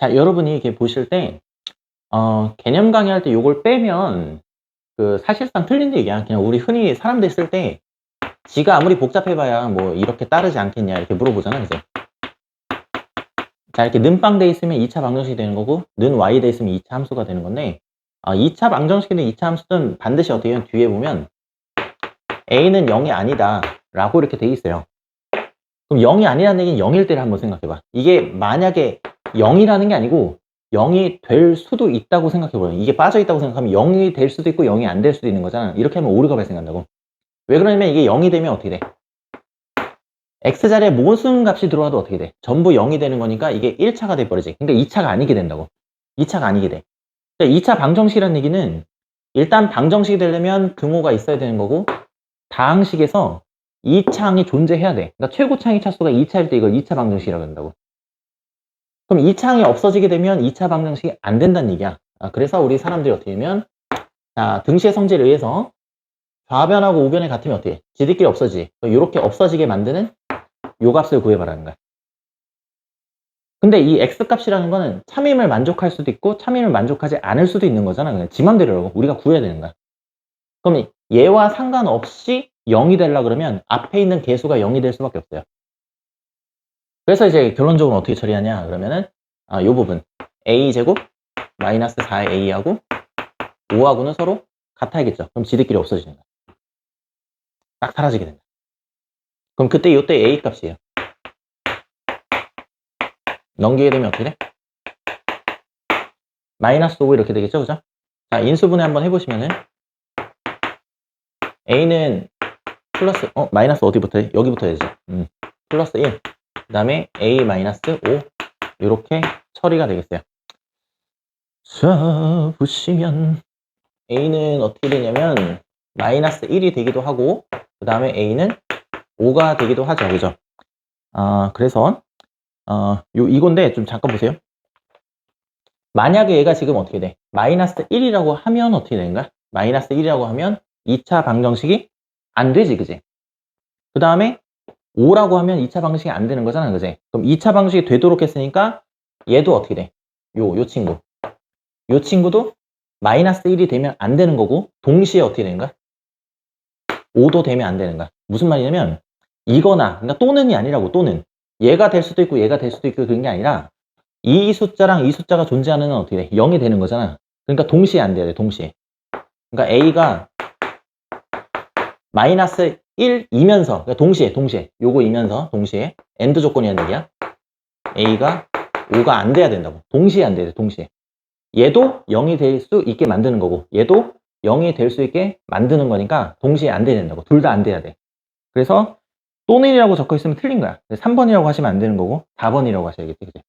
자, 여러분이 이렇게 보실 때, 어, 개념 강의할 때 요걸 빼면, 그, 사실상 틀린 얘기야. 그냥 우리 흔히 사람들 쓸 때, 지가 아무리 복잡해봐야 뭐 이렇게 따르지 않겠냐, 이렇게 물어보잖아, 그죠? 자, 이렇게 는빵 돼 있으면 2차 방정식이 되는 거고, 는 y 돼 있으면 2차 함수가 되는 건데, 어, 2차 방정식이든 2차 함수든 반드시 어떻게 하면 뒤에 보면, a는 0이 아니다. 라고 이렇게 돼 있어요. 그럼 0이 아니라는 얘기는 0일 때를 한번 생각해봐. 이게 만약에 0이라는 게 아니고 0이 될 수도 있다고 생각해봐요. 이게 빠져있다고 생각하면 0이 될 수도 있고 0이 안 될 수도 있는 거잖아. 이렇게 하면 오류가 발생한다고. 왜 그러냐면 이게 0이 되면 어떻게 돼? x자리에 무슨 값이 들어와도 어떻게 돼? 전부 0이 되는 거니까 이게 1차가 돼버리지. 그러니까 2차가 아니게 된다고. 2차가 아니게 돼. 그러니까 2차 방정식이라는 얘기는 일단 방정식이 되려면 등호가 있어야 되는 거고 다항식에서 2차항이 존재해야 돼. 그러니까 최고차항의 차수가 2차일 때 이걸 2차 방정식이라고 한다고. 그럼 2차항이 없어지게 되면 2차 방정식이 안 된다는 얘기야. 아, 그래서 우리 사람들이 어떻게 하면 자, 등식의 성질에 의해서 좌변하고 우변이 같으면 어떻게 해? 지들끼리 없어지지. 이렇게 없어지게 만드는 요 값을 구해봐라는 거야. 근데 이 x값이라는 거는 참임을 만족할 수도 있고 참임을 만족하지 않을 수도 있는 거잖아. 그냥 지 맘대로라고 우리가 구해야 되는 거야. 그럼 얘와 상관없이 0이 되려 그러면 앞에 있는 개수가 0이 될 수밖에 없어요. 그래서 이제 결론적으로 어떻게 처리하냐 그러면은 아, 요 부분 a제곱 마이너스 4a하고 5하고는 서로 같아야겠죠. 그럼 지들끼리 없어지는 거야. 딱 사라지게 된다. 그럼 그때 이때 a 값이에요. 넘기게 되면 어떻게 돼? 마이너스 5 이렇게 되겠죠, 그죠? 자, 인수분해 한번 해보시면은 a는 플러스 어 마이너스 어디부터 해? 여기부터 해야지. 음, 플러스 1. 그 다음에 a 마이너스 5 이렇게 처리가 되겠어요. 자 보시면 a는 어떻게 되냐면 마이너스 1이 되기도 하고 그 다음에 a는 5가 되기도 하죠, 그죠? 아 그래서 어, 요 이건데 좀 잠깐 보세요. 만약에 얘가 지금 어떻게 돼? 마이너스 1이라고 하면 어떻게 되는가? 마이너스 1이라고 하면 2차 방정식이 안 되지, 그지? 그 다음에 5라고 하면 2차 방정식이 안 되는 거잖아, 그지? 그럼 2차 방정식이 되도록 했으니까 얘도 어떻게 돼? 요, 요 친구. 요 친구도 마이너스 1이 되면 안 되는 거고, 동시에 어떻게 되는가? 5도 되면 안 되는가? 무슨 말이냐면, 이거나, 그러니까 또는이 아니라고, 또는. 얘가 될 수도 있고, 얘가 될 수도 있고, 그런 게 아니라, 이 숫자랑 이 숫자가 존재하는 건 어떻게 돼? 0이 되는 거잖아. 그러니까 동시에 안 돼야 돼, 동시에. 그러니까 A가 마이너스 1 이면서, 그러니까 동시에, 동시에, 요거 이면서, 동시에, 엔드 조건이라는 얘기야. A가 5가 안 돼야 된다고. 동시에 안 돼야 돼, 동시에. 얘도 0이 될 수 있게 만드는 거고, 얘도 0이 될 수 있게 만드는 거니까 동시에 안 돼야 된다고. 둘 다 안 돼야 돼. 그래서 또는 이라고 적혀 있으면 틀린 거야. 3번이라고 하시면 안 되는 거고, 4번이라고 하셔야겠지, 그지?